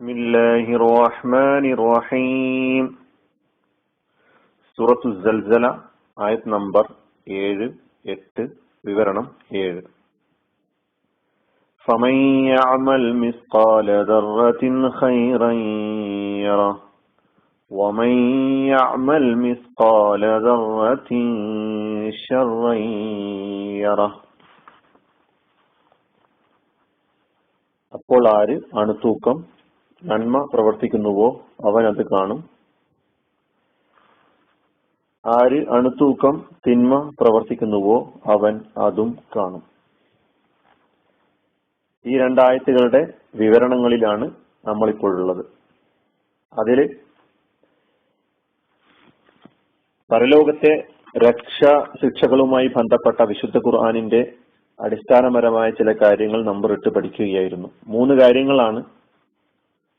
بسم الله الرحمن الرحيم സൂറത്തു സൽസല ആയത് നമ്പർ ഏഴ് എട്ട് വിവരണം ഏഴ് فمن يعمل مثقال ذرة خيرا يره ومن يعمل مثقال ذرة شرا يره അപ്പോൾ ആര് അണുതൂക്കം നന്മ പ്രവർത്തിക്കുന്നുവോ അവൻ അത് കാണും. ആര് അണുത്തൂക്കം തിന്മ പ്രവർത്തിക്കുന്നുവോ അവൻ അതും കാണും. ഈ രണ്ടായത്തുകളുടെ വിവരണങ്ങളിലാണ് നമ്മളിപ്പോഴുള്ളത് അതിൽ പരലോകത്തെ രക്ഷാ ശിക്ഷകളുമായി ബന്ധപ്പെട്ട വിശുദ്ധ ഖുർആാനിന്റെ അടിസ്ഥാനപരമായ ചില കാര്യങ്ങൾ നമ്പർ ഇട്ട് പഠിക്കുകയായിരുന്നു. മൂന്ന് കാര്യങ്ങളാണ്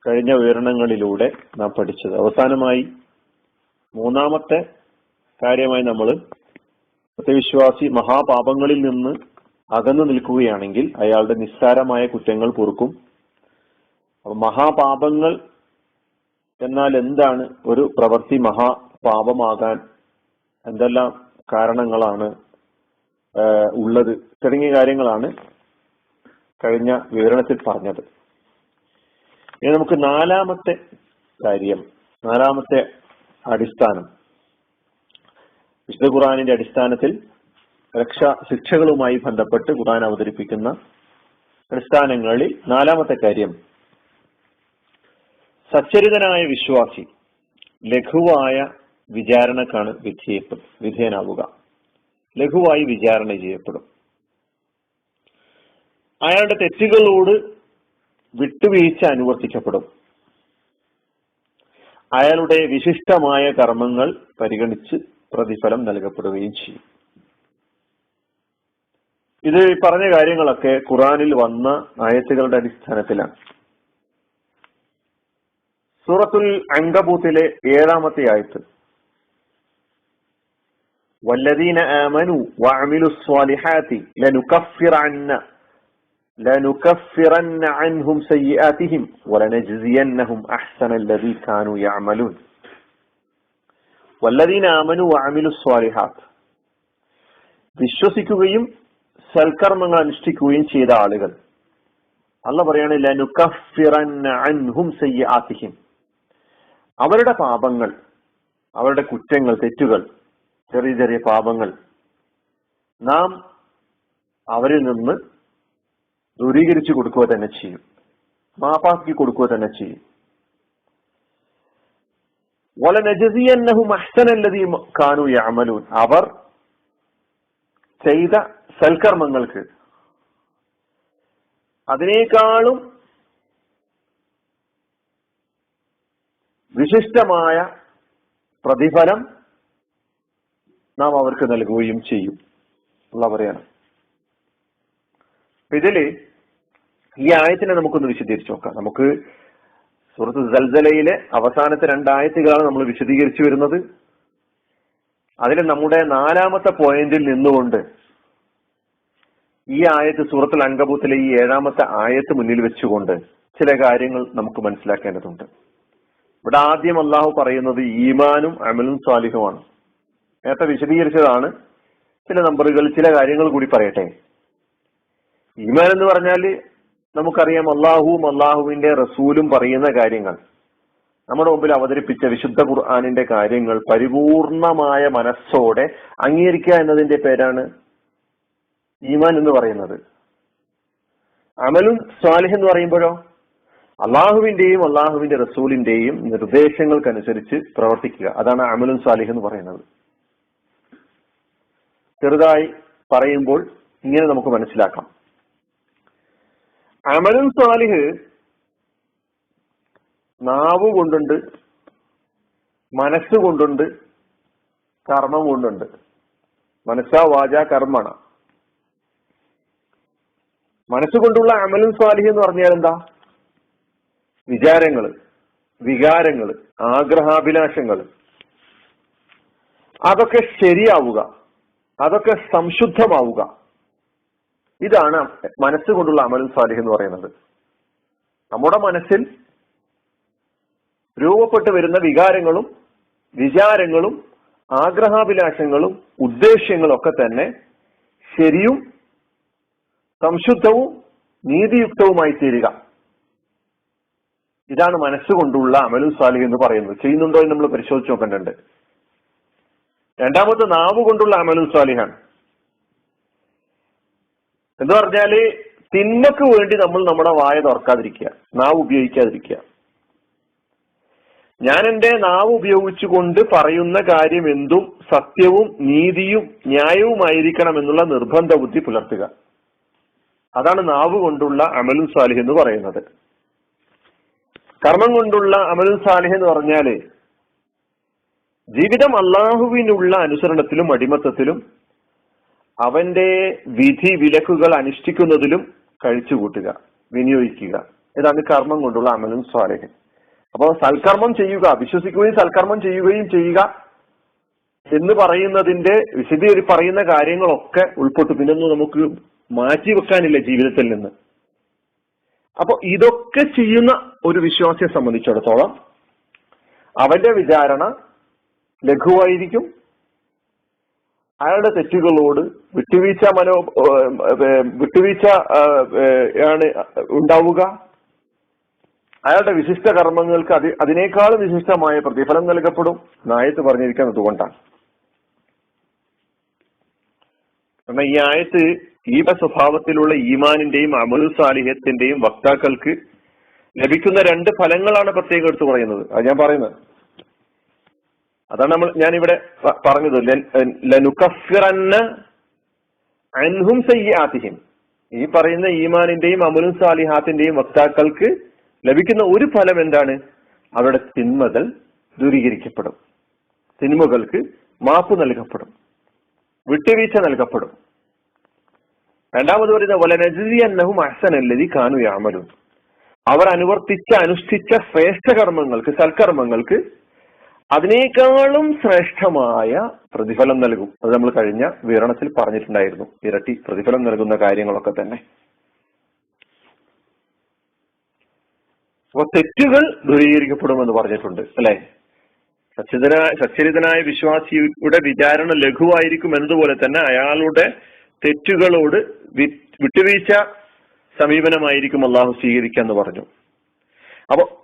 കഴിഞ്ഞ വിവരണങ്ങളിലൂടെ നാം പഠിച്ചത്. അവസാനമായി മൂന്നാമത്തെ കാര്യമായി നമ്മൾ സത്യവിശ്വാസി മഹാപാപങ്ങളിൽ നിന്ന് അകന്നു നിൽക്കുകയാണെങ്കിൽ അയാളുടെ നിസ്സാരമായ കുറ്റങ്ങൾ പൊറുക്കും. മഹാപാപങ്ങൾ എന്നാൽ എന്താണ് ഒരു പ്രവൃത്തി മഹാപാപമാകാൻ എന്തെല്ലാം കാരണങ്ങളാണ് ഉള്ളത്? തുടങ്ങിയ കാര്യങ്ങളാണ് കഴിഞ്ഞ വിവരണത്തിൽ പറഞ്ഞത്. ഇനി നമുക്ക് നാലാമത്തെ കാര്യം നാലാമത്തെ അടിസ്ഥാനം. വിശുദ്ധ ഖുറാനിന്റെ അടിസ്ഥാനത്തിൽ രക്ഷാ ശിക്ഷകളുമായി ബന്ധപ്പെട്ട് ഖുറാൻ അവതരിപ്പിക്കുന്ന അടിസ്ഥാനങ്ങളിൽ നാലാമത്തെ കാര്യം സച്ചരിതനായ വിശ്വാസി ലഘുവായ വിചാരണക്കാണ് വിധേയപ്പെടും വിധേയനാവുക. ലഘുവായി വിചാരണ ചെയ്യപ്പെടും. അയാളുടെ തെറ്റുകളോട് വിട്ടുവീഴ്ച അനുവർത്തിക്കപ്പെടും. അയാളുടെ വിശിഷ്ടമായ കർമ്മങ്ങൾ പരിഗണിച്ച് പ്രതിഫലം നൽകപ്പെടുകയും ചെയ്യും. ഇത് പറഞ്ഞ കാര്യങ്ങളൊക്കെ ഖുറാനിൽ വന്ന ആയത്തുകളുടെ അടിസ്ഥാനത്തിലാണ്. സൂറത്തുൽ അങ്കബൂത്തിലെ ഏഴാമത്തെ ആയത്ത്. വല്ലദീന ആമനു വഅമിലു സ്വാലിഹാത്തി ലനുകഫിറന്ന لنكفرن عنهم سيئاتهم ولنجزينهم أحسن الذي كانوا يعملون والذين آمنوا وعملوا الصالحات വിശ്വസിക്കുകയും സൽക്കർമ്മങ്ങൾ അനുഷ്ഠിക്കുകയും ചെയ്ത ആളുകൾ അല്ല പറയാണ് ലനുക്കഫിറന്ന അൻഹും സയ്യാത്തിഹിം അവരുടെ പാപങ്ങൾ അവരുടെ കുറ്റങ്ങൾ തെറ്റുകൾ ചെറിയ ചെറിയ പാപങ്ങൾ നാം അവരിൽ നിന്ന് ദൂരീകരിച്ചു കൊടുക്കുക തന്നെ ചെയ്യും. മാപ്പാക്കി കൊടുക്കുക തന്നെ ചെയ്യും. കാനു അവർ ചെയ്ത സൽക്കർമ്മങ്ങൾക്ക് അതിനേക്കാളും വിശിഷ്ടമായ പ്രതിഫലം നാം അവർക്ക് നൽകുകയും ചെയ്യും. ഉള്ള പറയാണ് ഇതിൽ ഈ ആയത്തിനെ നമുക്കൊന്ന് വിശദീകരിച്ചു നോക്കാം. നമുക്ക് സുഹൃത്ത് സൽസലയിലെ അവസാനത്തെ രണ്ടായത്തുകളാണ് നമ്മൾ വിശദീകരിച്ചു വരുന്നത്. അതിൽ നമ്മുടെ നാലാമത്തെ പോയിന്റിൽ നിന്നുകൊണ്ട് ഈ ആയത്ത് സൂറത്തുൽ അങ്കബൂത്തിലെ ഈ ഏഴാമത്തെ ആയത്ത് മുന്നിൽ വെച്ചുകൊണ്ട് ചില കാര്യങ്ങൾ നമുക്ക് മനസ്സിലാക്കേണ്ടതുണ്ട്. ഇവിടെ ആദ്യം അള്ളാഹു പറയുന്നത് ഈമാനും അമലും സ്വാലിഹുമാണ്. നേരത്തെ വിശദീകരിച്ചതാണ്. ചില നമ്പറുകൾ ചില കാര്യങ്ങൾ കൂടി പറയട്ടെ. ഈമാൻ എന്ന് പറഞ്ഞാൽ നമുക്കറിയാം അള്ളാഹുവും അള്ളാഹുവിന്റെ റസൂലും പറയുന്ന കാര്യങ്ങൾ. നമ്മുടെ മുമ്പിൽ അവതരിപ്പിച്ച വിശുദ്ധ ഖുർആാനിന്റെ കാര്യങ്ങൾ പരിപൂർണമായ മനസ്സോടെ അംഗീകരിക്കുക എന്നതിന്റെ പേരാണ് ഈമാൻ എന്ന് പറയുന്നത്. അമലും സ്വാലിഹ് എന്ന് പറയുമ്പോഴോ? അള്ളാഹുവിന്റെയും അള്ളാഹുവിന്റെ റസൂലിന്റെയും നിർദ്ദേശങ്ങൾക്കനുസരിച്ച് പ്രവർത്തിക്കുക. അതാണ് അമലും സ്വാലിഹ് എന്ന് പറയുന്നത്. ചെറുതായി പറയുമ്പോൾ ഇങ്ങനെ നമുക്ക് മനസ്സിലാക്കാം. അമലും സ്വാലിഹ് നാവ് കൊണ്ടുണ്ട് മനസ്സ് കൊണ്ടുണ്ട് കർമ്മം കൊണ്ടുണ്ട്. മനസ്സാ വാച കർമ്മണ. മനസ്സുകൊണ്ടുള്ള അമലും സ്വാലിഹ് എന്ന് പറഞ്ഞാൽ എന്താ? വിചാരങ്ങൾ വികാരങ്ങൾ ആഗ്രഹാഭിലാഷങ്ങൾ അതൊക്കെ ശരിയാവുക അതൊക്കെ സംശുദ്ധമാവുക. ഇതാണ് മനസ്സുകൊണ്ടുള്ള അമലും സാലിഹ് എന്ന് പറയുന്നത്. നമ്മുടെ മനസ്സിൽ രൂപപ്പെട്ടു വരുന്ന വികാരങ്ങളും വിചാരങ്ങളും ആഗ്രഹാഭിലാഷങ്ങളും ഉദ്ദേശ്യങ്ങളും ഒക്കെ തന്നെ ശരിയും സംശുദ്ധവും നീതിയുക്തവുമായി തീരുക. ഇതാണ് മനസ്സുകൊണ്ടുള്ള അമലു സാലിഹ് എന്ന് പറയുന്നത്. ചെയ്യുന്നുണ്ടോ എന്ന് നമ്മൾ പരിശോധിച്ച് നോക്കേണ്ടതുണ്ട്. രണ്ടാമത്തെ നാവ് കൊണ്ടുള്ള അമലു സാലിഹാണ്. എന്ന് പറഞ്ഞാൽ തിന്മക്ക് വേണ്ടി നമ്മൾ നമ്മുടെ വായ തുറക്കാതിരിക്കുക നാവ് ഉപയോഗിക്കാതിരിക്കുക. ഞാൻ എന്റെ നാവ് ഉപയോഗിച്ചുകൊണ്ട് പറയുന്ന കാര്യം എന്തും സത്യവും നീതിയും ന്യായവുമായിരിക്കണം എന്നുള്ള നിർബന്ധ ബുദ്ധി പുലർത്തുക. അതാണ് നാവ് കൊണ്ടുള്ള അമലും സാലിഹ് എന്ന് പറയുന്നത്. കർമ്മം കൊണ്ടുള്ള അമലും സാലിഹ് എന്ന് പറഞ്ഞാൽ ജീവിതം അള്ളാഹുവിനുള്ള അനുസരണത്തിലും അടിമത്തത്തിലും അവന്റെ വിധി വിലക്കുകൾ അനുഷ്ഠിക്കുന്നതിലും കഴിച്ചുകൂട്ടുക വിനിയോഗിക്കുക. ഇതാണ് കർമ്മം കൊണ്ടുള്ള അമലും സ്വാലേഹൻ അപ്പോൾ സൽക്കർമ്മം ചെയ്യുക വിശ്വസിക്കുകയും സൽക്കർമ്മം ചെയ്യുകയും ചെയ്യുക എന്ന് പറയുന്നതിന്റെ വിശദീകരി പറയുന്ന കാര്യങ്ങളൊക്കെ ഉൾപ്പെട്ടു. പിന്നൊന്നും നമുക്ക് മാറ്റി വെക്കാനില്ല ജീവിതത്തിൽ നിന്ന്. അപ്പൊ ഇതൊക്കെ ചെയ്യുന്ന ഒരു വിശ്വാസിയെ സംബന്ധിച്ചിടത്തോളം അവന്റെ വിചാരണ ലഘുവായിരിക്കും. അയാളുടെ തെറ്റുകളോട് വിട്ടുവീഴ്ച മനോ വിട്ടുവീഴ്ച ആണ് ഉണ്ടാവുക. അയാളുടെ വിശിഷ്ട കർമ്മങ്ങൾക്ക് അതി അതിനേക്കാളും വിശിഷ്ടമായ പ്രതിഫലം നൽകപ്പെടും. നായത്ത് പറഞ്ഞിരിക്കുന്നത് കൊണ്ടാണ്. കാരണം ഈ ആയത്ത് ഈ സ്വഭാവത്തിലുള്ള ഈമാനിന്റെയും അമലു സാലിഹ്യത്തിന്റെയും വക്താക്കൾക്ക് ലഭിക്കുന്ന രണ്ട് ഫലങ്ങളാണ് പ്രത്യേകം എടുത്തു പറയുന്നത്. അത് ഞാൻ പറയുന്നത്. അതാണ് നമ്മൾ ഞാൻ ഇവിടെ പറഞ്ഞത്. ലൻ- അൻഹും സയ്യാത്തിഹിം. ഈ പറയുന്ന ഈമാനിന്റെയും അമലും സാലിഹാത്തിന്റെയും വക്താക്കൾക്ക് ലഭിക്കുന്ന ഒരു ഫലം എന്താണ്? അവരുടെ തിന്മകൾ ദൂരീകരിക്കപ്പെടും. തിന്മകൾക്ക് മാപ്പ് നൽകപ്പെടും. വിട്ടുവീഴ്ച നൽകപ്പെടും. രണ്ടാമത് പറയുന്നത് വലനജി അന്നഹും അഹ്സനല്ലതി കാനു യാമലും അവർ അനുവർത്തിച്ച അനുഷ്ഠിച്ച ശ്രേഷ്ഠ കർമ്മങ്ങൾക്ക് സൽക്കർമ്മങ്ങൾക്ക് അതിനേക്കാളും ശ്രേഷ്ഠമായ പ്രതിഫലം നൽകും. അത് നമ്മൾ കഴിഞ്ഞ വിവരണത്തിൽ പറഞ്ഞിട്ടുണ്ടായിരുന്നു. ഇരട്ടി പ്രതിഫലം നൽകുന്ന കാര്യങ്ങളൊക്കെ തന്നെ. അപ്പൊ തെറ്റുകൾ ദൂരീകരിക്കപ്പെടുമെന്ന് പറഞ്ഞിട്ടുണ്ട് അല്ലെ? സച്ചിതനായ സച്ചരിതനായ വിശ്വാസിയുടെ വിചാരണ ലഘുവായിരിക്കും എന്നതുപോലെ തന്നെ അയാളുടെ തെറ്റുകളോട് വിട്ടുവീഴ്ച സമീപനമായിരിക്കും അള്ളാഹു സ്വീകരിക്കുക എന്ന് പറഞ്ഞു. അപ്പൊ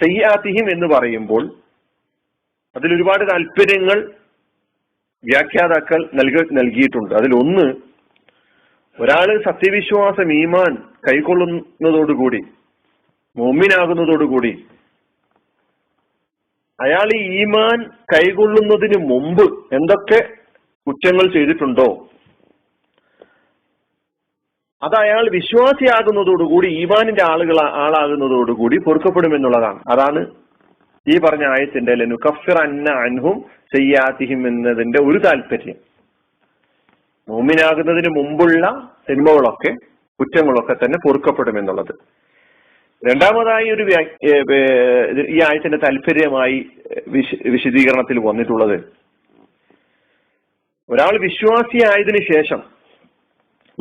സയ്യാത്തിഹിം എന്ന് പറയുമ്പോൾ അതിൽ ഒരുപാട് താല്പര്യങ്ങൾ വ്യാഖ്യാതാക്കൾ നൽക നൽകിയിട്ടുണ്ട്. അതിലൊന്ന് ഒരാൾ സത്യവിശ്വാസം ഈമാൻ കൈക്കൊള്ളുന്നതോടുകൂടി മോമിനാകുന്നതോടുകൂടി അയാൾ ഈ ഈമാൻ കൈകൊള്ളുന്നതിന് മുമ്പ് എന്തൊക്കെ കുറ്റങ്ങൾ ചെയ്തിട്ടുണ്ടോ അത് അയാൾ വിശ്വാസിയാകുന്നതോടുകൂടി ഈമാനിന്റെ ആളുകൾ ആളാകുന്നതോടുകൂടി പൊറുക്കപ്പെടുമെന്നുള്ളതാണ്. അതാണ് ഈ പറഞ്ഞ ആയത്തിന്റെ ലുക്കഫിർ അന്ന അൻഹും ചെയ്യാത്തിഹിം എന്നതിന്റെ ഒരു താല്പര്യം. മോമിനാകുന്നതിന് മുമ്പുള്ള സിനിമകളൊക്കെ കുറ്റങ്ങളൊക്കെ തന്നെ പൊറുക്കപ്പെടുമെന്നുള്ളത്. രണ്ടാമതായി ഒരു ഈ ആയത്തിന്റെ താല്പര്യമായി വിശ- വിശദീകരണത്തിൽ വന്നിട്ടുള്ളത് ഒരാൾ വിശ്വാസിയായതിനു ശേഷം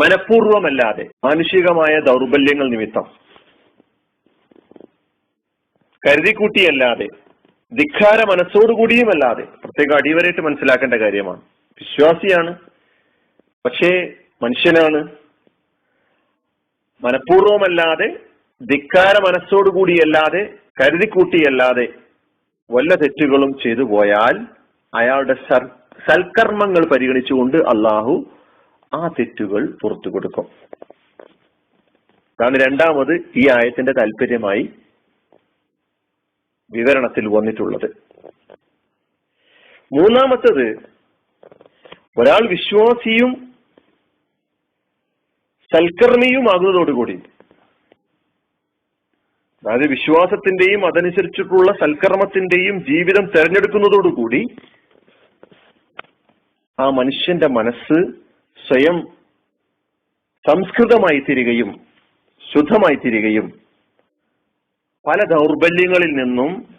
മനഃപൂർവമല്ലാതെ മാനുഷികമായ ദൗർബല്യങ്ങൾ നിമിത്തം. കരുതിക്കൂട്ടിയല്ലാതെ ധിക്കാര മനസ്സോടുകൂടിയുമല്ലാതെ പ്രത്യേകം അടിവരായിട്ട് മനസ്സിലാക്കേണ്ട കാര്യമാണ്. വിശ്വാസിയാണ് പക്ഷേ മനുഷ്യനാണ്. മനഃപൂർവമല്ലാതെ ധിക്കാര മനസ്സോടുകൂടിയല്ലാതെ കരുതിക്കൂട്ടിയല്ലാതെ വല്ല തെറ്റുകളും ചെയ്തു പോയാൽ അയാളുടെ സൽക്കർമ്മങ്ങൾ പരിഗണിച്ചുകൊണ്ട് അള്ളാഹു ആ തെറ്റുകൾ പുറത്തു കൊടുക്കും. അതാണ് രണ്ടാമത് ഈ ആയത്തിന്റെ താല്പര്യമായി വിവരണത്തിൽ വന്നിട്ടുള്ളത്. മൂന്നാമത്തത് ഒരാൾ വിശ്വാസിയും സൽക്കർമ്മിയുമാകുന്നതോടുകൂടി അതായത് വിശ്വാസത്തിന്റെയും അതനുസരിച്ചിട്ടുള്ള സൽക്കർമ്മത്തിന്റെയും ജീവിതം തെരഞ്ഞെടുക്കുന്നതോടുകൂടി ആ മനുഷ്യന്റെ മനസ്സ് സ്വയം സംസ്കൃതമായി തീരുകയും ശുദ്ധമായി തീരുകയും പല ദൗർബല്യങ്ങളിൽ നിന്നും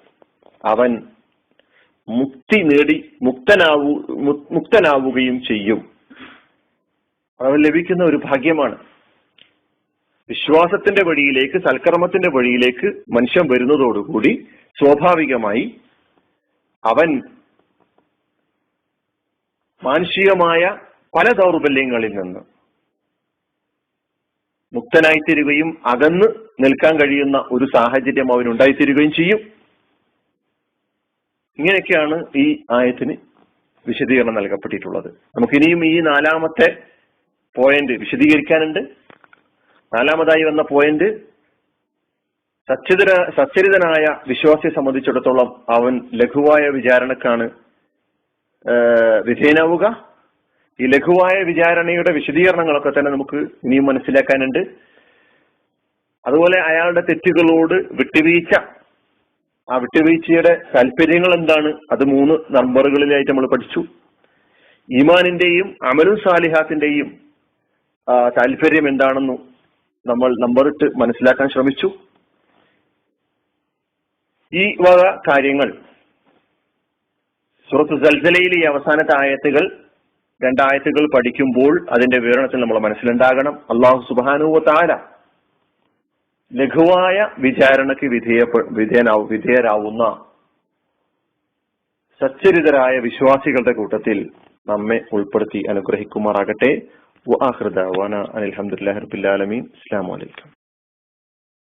അവൻ മുക്തി നേടി മുക്തനാവു മുക്തനാവുകയും ചെയ്യും. അവൻ ലഭിക്കുന്ന ഒരു ഭാഗ്യമാണ്. വിശ്വാസത്തിന്റെ വഴിയിലേക്ക് സൽക്കർമ്മത്തിന്റെ വഴിയിലേക്ക് മനുഷ്യൻ വരുന്നതോടുകൂടി സ്വാഭാവികമായി അവൻ മാനുഷികമായ പല ദൗർബല്യങ്ങളിൽ നിന്ന് മുക്തനായിത്തീരുകയും അകന്ന് നിൽക്കാൻ കഴിയുന്ന ഒരു സാഹചര്യം അവൻ ഉണ്ടായിത്തീരുകയും ചെയ്യും. ഇങ്ങനെയൊക്കെയാണ് ഈ ആയത്തിന് വിശദീകരണം നൽകപ്പെട്ടിട്ടുള്ളത്. നമുക്കിനിയും ഈ നാലാമത്തെ പോയിന്റ് വിശദീകരിക്കാനുണ്ട്. നാലാമതായി വന്ന പോയിന്റ് സച്ചരിത സച്ചരിതനായ വിശ്വാസിയെ സംബന്ധിച്ചിടത്തോളം അവൻ ലഘുവായ വിചാരണക്കാണ് വിധേയനാവുക. ഈ ലഘുവായ വിചാരണയുടെ വിശദീകരണങ്ങളൊക്കെ തന്നെ നമുക്ക് ഇനിയും മനസ്സിലാക്കാനുണ്ട്. അതുപോലെ അയാളുടെ തെറ്റുകളോട് വിട്ടുവീഴ്ച. ആ വിട്ടുവീഴ്ചയുടെ താല്പര്യങ്ങൾ എന്താണ് അത് മൂന്ന് നമ്പറുകളിലായിട്ട് നമ്മൾ പഠിച്ചു. ഈമാനിന്റെയും അമലു സാലിഹാത്തിന്റെയും താല്പര്യം എന്താണെന്നു നമ്മൾ നമ്പറിട്ട് മനസ്സിലാക്കാൻ ശ്രമിച്ചു. ഈ വക കാര്യങ്ങൾ സുഹൃത്ത് സൽസലയിലെ ഈ അവസാനത്തെ ആയത്തുകൾ രണ്ടായത്തുകൾ പഠിക്കുമ്പോൾ അതിന്റെ വിവരണത്തിൽ നമ്മൾ മനസ്സിലുണ്ടാകണം. അള്ളാഹു സുബാനുവ താര ലഘുവായ വിചാരണയ്ക്ക് വിധേയ വിധേയനാവും വിധേയരാവുന്ന സച്ചരിതരായ വിശ്വാസികളുടെ കൂട്ടത്തിൽ നമ്മെ ഉൾപ്പെടുത്തി അനുഗ്രഹിക്കുമാറാകട്ടെ. അനിൽഹമുല്ലാ റബിൻ അസ്സാം വലൈക്കും